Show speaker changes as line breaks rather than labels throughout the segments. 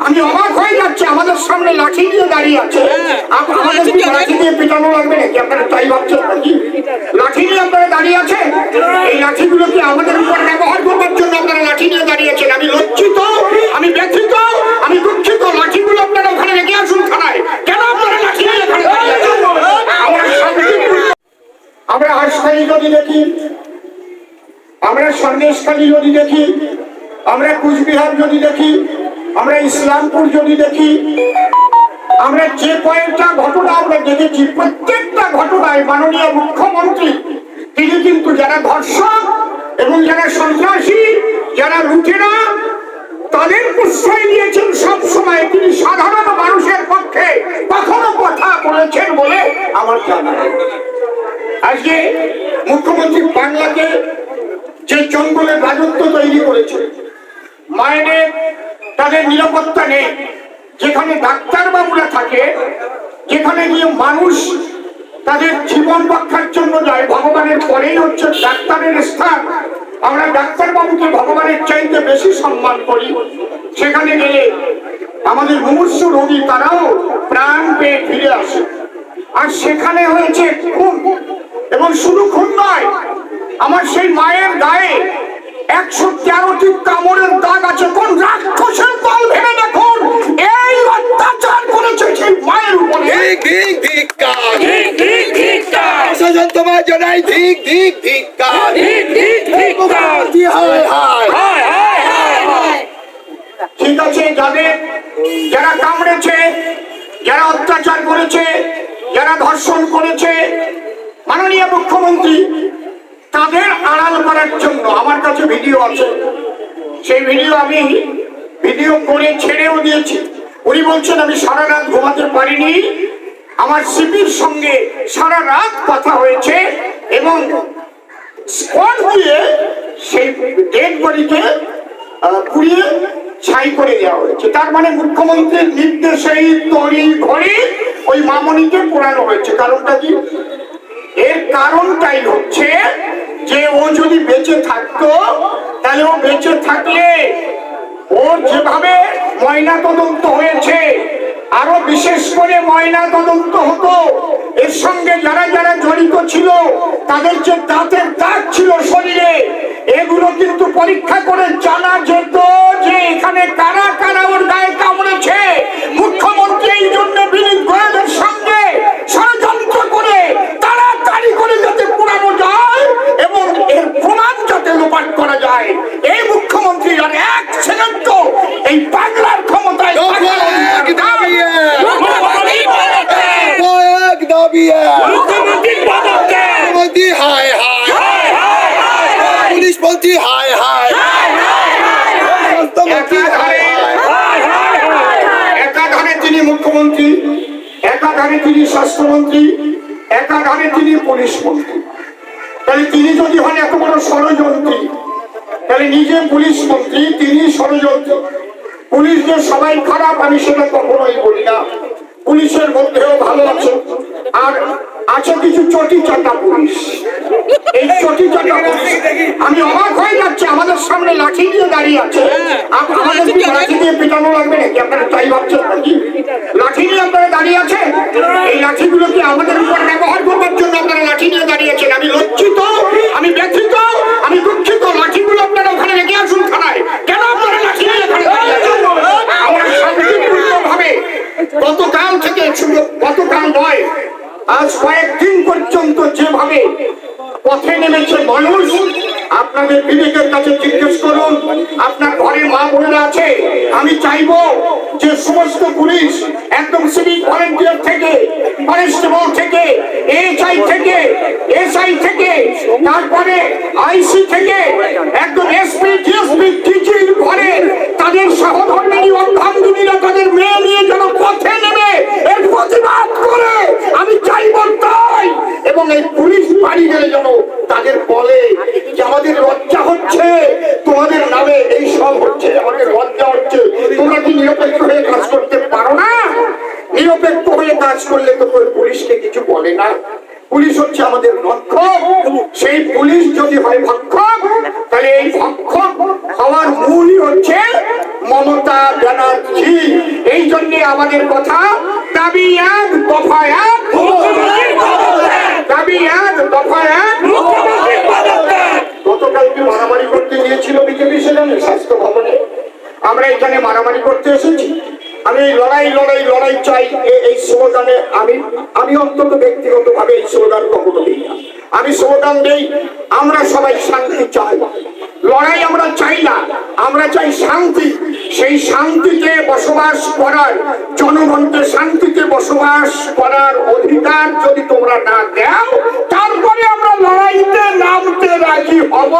আমি অবাক হয়ে যাচ্ছে আমাদের সামনে লাঠি দিয়ে দাঁড়িয়ে আছে। আপ- আমাদের কি লাঠি। দিয়ে পিটানো লাগবে নাকি? আপনারা তাই ভাবছেন নাকি? লাঠি নিয়ে আপনারা দাঁড়িয়ে আছেন? এই লাঠিগুলো কি আমাদের উপর ব্যবহার করবার জন্য আপনারা লাঠি নিয়ে দাঁড়িয়েছেন আমি লজ্জিত আমি ব্যথিত আমি দুঃখিত। লাঠিগুলো আপনারা ওখানে রেখে আসুন থানায়। কেন আপনারা লাঠি নিয়ে দাঁড়িয়ে আছেন? আমরা হাসখালি যদি দেখি আমরা সন্দেশখালী যদি দেখি আমরা কুচবিহার যদি দেখি আমরা ইসলামপুর যদি দেখি, আমরা যে কয়েকটা ঘটনা আমরা দেখেছি, প্রত্যেকটা ঘটনায় মাননীয় মুখ্যমন্ত্রী, তিনি কিন্তু যারা ধর্ষক এবং যারা সন্ত্রাসী, যারা লুটেরা, তাদের প্রশ্রয় দিয়েছেন সব সময়। তিনি সাধারণ মানুষের পক্ষে কখনো কথা বলেছেন বলে আমার জানা আজকে মুখ্যমন্ত্রী বাংলাকে যে জঙ্গলের রাজত্ব তৈরি করেছে, মায়েদের নিরাপত্তা নেই। যেখানে থাকে, যেখানে গিয়ে মানুষ তাদের জীবন রক্ষার জন্য যায়, ভগবানের পরেই হচ্ছে ডাক্তারের স্থান। আমরা ভগবানের চাইতে বেশি সম্মান করি। সেখানে গেলে আমাদের মুমূর্ষু রোগী তারাও প্রাণ পেয়ে ফিরে আসে। আর সেখানে হয়েছে খুন। এবং শুধু খুন নয়, আমার সেই মায়ের গায়ে একশো তেরোটি কামড়ের দাগ আছে। কোন রাক্ষসের
তোমার জানাই ধিক ধিক হায় হায়
ঠিক আছে যাদের যারা কামড়েছে যারা অত্যাচার করেছে যারা ধর্ষণ করেছে মাননীয় মুখ্যমন্ত্রী তাদের আড়াল করার জন্য আমার কাছে ভিডিও আছে। সেই ভিডিও আমি ভিডিও করে ছেড়েও দিয়েছি। উনি বলছেন আমি সারা রাত ঘুমাতে পারিনি। আমার সিপির সঙ্গে সারা রাত কথা হয়েছে এবং স্পট দিয়ে সেই ডেড বডিকে পুড়িয়ে ছাই করে দেওয়া হয়েছে। তার মানে মুখ্যমন্ত্রীর নির্দেশেই তড়ি ঘড়ি ওই মামনিকে পোড়ানো হয়েছে। কারণটা কি? এর কারণটাই হচ্ছে যে ও যদি বেঁচে থাকতো, তাহলে ও বেঁচে থাকলে ওর যেভাবে ময়না তদন্ত হয়েছে আরও বিশেষ করে ময়না তদন্ত হতো। এর সঙ্গে যারা যারা জড়িত ছিল, তাদের যে দাঁতের দাগ ছিল শরীরে, এগুলো কিন্তু পরীক্ষা করে জানা যেত যে এখানে কারা কারা ওর গায়ে কামড়েছে মুখ্যমন্ত্রী এই জন্য বিনীত গোয়েলের সঙ্গে ষড়যন্ত্র করে তাড়াতাড়ি করে যাতে পুরানো যায় এবং এর প্রমাণ যাতে লোপাট করা যায় এই মুখ্যমন্ত্রী আর এক সেকেন্ড এই বাংলার ক্ষমতায় থাকার
কয়েক
অধিকার
দাবি
নাই।
কয়েক দাবি মুখ্যমন্ত্রী হায় হায় পুলিশ মন্ত্রী হায় হায় স্বাস্থ্যমন্ত্রী হায় হায়
একাধারে তিনি মুখ্যমন্ত্রী একাধারে তিনি স্বাস্থ্যমন্ত্রী, একাধারে তিনি পুলিশ মন্ত্রী। তাহলে তিনি যদি হন এত বড় ষড়যন্ত্রী, তাহলে নিজে পুলিশ মন্ত্রী, তিনি ষড়যন্ত্রী। পুলিশ যে সবাই খারাপ, আমি সেটা কখনোই বলি না। পুলিশের মধ্যেও ভালো আছে আর আছে কিছু চটি চাটা পুলিশ এই চটি চাটা পুলিশ আমি অবাক হয়ে যাচ্ছে আমাদের সামনে লাঠি দিয়ে দাঁড়িয়ে আছে। আমাদের কি লাঠি দিয়ে পিটানো লাগবে নাকি? আপনারা তাই ভাবছেন নাকি? লাঠি নিয়ে আপনারা দাঁড়িয়ে আছেন? এই লাঠিগুলো কি আমাদের উপর ব্যবহার করবার জন্য আপনারা লাঠি নিয়ে দাঁড়িয়েছেন আমি লজ্জিত আমি ব্যথিত আমি দুঃখিত লাঠিগুলো আপনারা ওখানে রেখে আসুন থানায় কেন আপনারা লাঠি নিয়ে এখানে দাঁড়িয়ে আছেন আমরা শান্তিপূর্ণভাবে গতকাল থেকে শুধু গতকাল নয় কয়েকদিন পর্যন্ত যেভাবে পথে নেমেছে মানুষ, আপনাদের বিবেকের কাছে জিজ্ঞেস করুন, আপনার ঘরে মা বোনেরা আছে, আমি চাইব যে সমস্ত পুলিশ একদম সিভিক ভলেন্টিয়ার থেকে, কনস্টেবল থেকে এসআই থেকে এসআই থেকে, তারপরে আইসি থেকে একদম এসপি ডিএসপি টিচির ঘরে তাদের সহধর্মিনী অর্ধাঙ্গিনীরা তাদের মেয়ে নিয়ে যেন পথে নেমে এর প্রতিবাদ করে আমি চাইব তাই এবং এই পুলিশ বাড়ি গেলে যেন তাদের বলে যে আমাদের লজ্জা হচ্ছে তোমাদের নামে এই সব হচ্ছে আমাদের লজ্জা হচ্ছে তোমরা কি নিরপেক্ষ হয়ে কাজ করতে পারো না নিরপেক্ষ হয়ে কাজ করলে তো কেউ পুলিশকে কিছু বলে না পুলিশ হচ্ছে আমাদের রক্ষক সেই পুলিশ যদি হয় ভক্ষক তাহলে এই ভক্ষক হওয়ার মূলই হচ্ছে মমতা ব্যানার্জি। এই জন্য আমাদের কথা দাবি এক দফা এক। দাবি এক দফা এক। গতকালকে মারামারি করতে গিয়েছিল বিজেপি সেখানে স্বাস্থ্য ভবনে। আমরা এখানে মারামারি করতে এসেছি। আমি লড়াই লড়াই লড়াই চাই। এই স্লোগানে আমি আমি অন্তত ব্যক্তিগত ভাবে এই স্লোগান কখনো দিই না। আমি স্লোগান দেই, আমরা সবাই শান্তি চাই। লড়াই আমরা চাই না, আমরা চাই শান্তি। সেই শান্তিতে বসবাস করার, জনগণকে শান্তিতে বসবাস করার অধিকার যদি তোমরা না দাও, তারপরে আমরা লড়াইতে নামতে রাজি হব।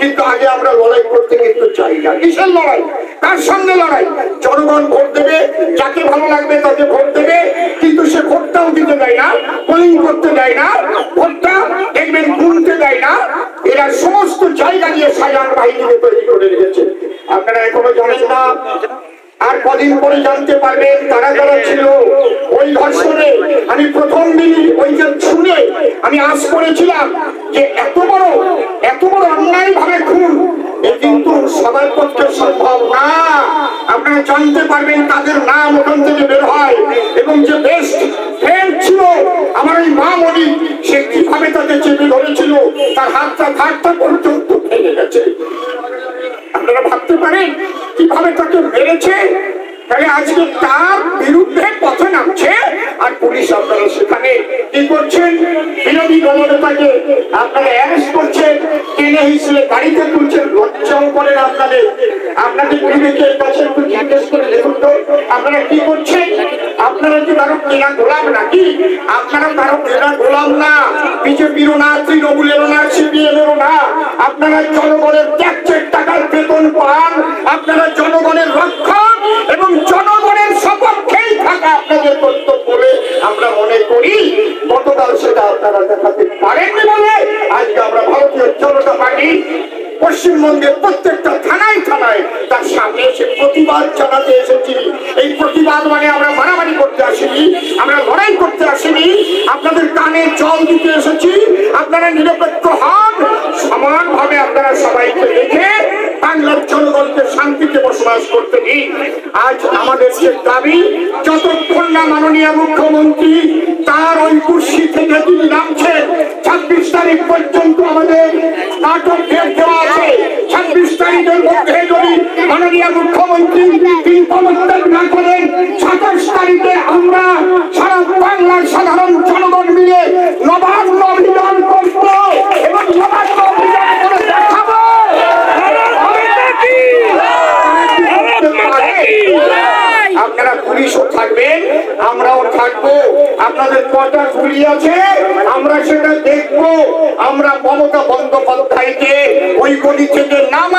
কিন্তু আগে আমরা লড়াই করতে কিন্তু চাই না। কিসের লড়াই? তার সঙ্গে লড়াই? জনগণ ভোট দেবে, যাকে ভালো লাগবে তাকে ভোট দেবে, কিন্তু সে ভোটটাও দিতে দেয় না পোলিং করতে দেয় না, ভোটটা দেখবেন গুনতে দেয় না এরা সমস্ত জায়গা দিয়ে সাজান বাহিনীকে তৈরি করে রেখেছে। আপনারা এখনও জানেন না? আর কদিন পরে জানতে পারবেন, তারা যারা ছিল, ওই ধর্ষণে, আমি প্রথম দিনই ওই যে শুনে আমি আশ করেছিলাম যে এত বড় এত বড় অন্যায় ভাবে খুন কিন্তু সবার পক্ষে সম্ভব না। আপনারা জানতে পারবেন তাদের নাম ওখান থেকে আজকে তার বিরুদ্ধে পথে নামছে। আর পুলিশ আপনারা সেখানে কি করছেন? বিরোধী দলনেতাকে আপনারা অ্যারেস্ট করছেন, টেনে হিসেবে গাড়িতে তুলছেন, লজ্জাও করেন আপনাদের। আপনাদের বিবেকের কাছে একটু জিজ্ঞেস করে দেখুন তো, আপনারা কি করছেন? আপনারা কি কারও কেনা গোলাম নাকি? আপনারা কারও কেনা গোলাম না। বিজেপিরও না, তৃণমূলেরও না সিপিএমেরও না। আপনারা জনগণের পশ্চিমবঙ্গের প্রত্যেকটা থানায় থানায় তার সামনে এসে প্রতিবাদ জানাতে এসেছি। এই প্রতিবাদ মানে আমরা মারামারি করতে আসিনি, আমরা লড়াই করতে আসিনি। আপনাদের কানে জল দিতে এসেছি, আপনারা নিরপেক্ষ হন, সমানভাবে আপনারা সবাইকে দেখে বাংলার জনগণকে শান্তিতে বসবাস করতে দিন। আজ আমাদের দাবি, যতক্ষণ না মাননীয় মুখ্যমন্ত্রী তার ওই কুর্সি থেকে তিনি নামছেন ছাব্বিশ তারিখ পর্যন্ত আমাদের নাটক দেওয়া আছে। ছাব্বিশ তারিখের মধ্যে যদি মাননীয় মুখ্যমন্ত্রী তিনি পদত্যাগ না করেন, সাতাশ তারিখে আমরা সারা বাংলার সাধারণ জনগণ মিলে নবান্ন অভিযান করব এবং নবান্ন অভিযান করে দেখাবো। আপনারা আমরাও থাকব আপনাদের কটা গুলি আছে আমরা সেটা দেখব। আমরা মমতা বন্দ্যোপাধ্যায়কে ওই গলি থেকে নামাবো।